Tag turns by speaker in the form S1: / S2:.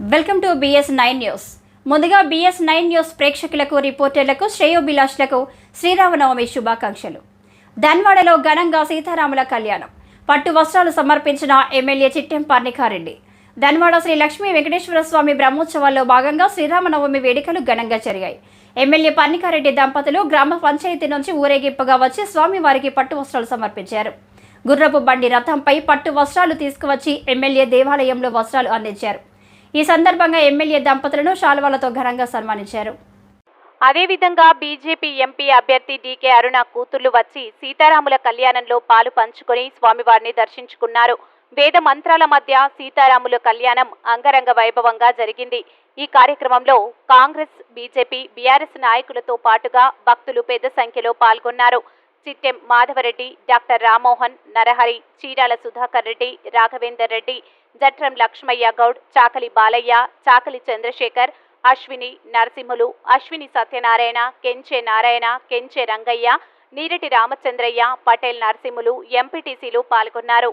S1: Welcome to BS nine news ముందుగా BS nine news ప్రేక్షకులకు రిపోర్టర్లకు శ్రేయోభిలాష్లకు శ్రీరామనవమి శుభాకాంక్షలు. ధన్వాడలో ఘనంగా సీతారాముల కళ్యాణం. పట్టు వస్త్రాలు సమర్పించిన ఎమ్మెల్యే చిట్టెం పర్ణికారెడ్డి ధన్వాడ శ్రీ లక్ష్మీ వెంకటేశ్వర స్వామి బ్రహ్మోత్సవాల్లో భాగంగా శ్రీరామనవమి వేడుకలు ఘనంగా జరిగాయి. ఎమ్మెల్యే పర్ణికారెడ్డి దంపతులు గ్రామ పంచాయతీ నుంచి ఊరేగింపుగా వచ్చి స్వామివారికి పట్టు వస్త్రాలు సమర్పించారు. గుర్రపు బండి రథంపై పట్టు వస్త్రాలు తీసుకువచ్చి ఎమ్మెల్యే దేవాలయంలో వస్త్రాలు అందించారు. ఈ సందర్భంగా ఎమ్మెల్యే దంపతులను శాలువాలతో ఘనంగా సన్మానించారు.
S2: అదేవిధంగా బీజేపీ ఎంపీ అభ్యర్థి డీకే అరుణ కూతుళ్ళు వచ్చి సీతారాముల కళ్యాణంలో పాలు పంచుకొని స్వామివారిని దర్శించుకున్నారు. వేద మంత్రాల మధ్య సీతారాముల కళ్యాణం అంగరంగ వైభవంగా జరిగింది. ఈ కార్యక్రమంలో కాంగ్రెస్ బీజేపీ బీఆర్ఎస్ నాయకులతో పాటుగా భక్తులు పెద్ద సంఖ్యలో పాల్గొన్నారు. చిట్టెం మాధవరెడ్డి డాక్టర్ రామ్మోహన్ నరహరి చీరాల సుధాకర్ రెడ్డి రాఘవేందర్ రెడ్డి జట్రం లక్ష్మయ్య గౌడ్ చాకలి బాలయ్య చాకలి చంద్రశేఖర్ అశ్విని నరసింహులు అశ్విని సత్యనారాయణ కెంచే నారాయణ కెంచే రంగయ్య నీరటి రామచంద్రయ్య పటేల్ నరసింహులు ఎంపీటీసీలు పాల్గొన్నారు.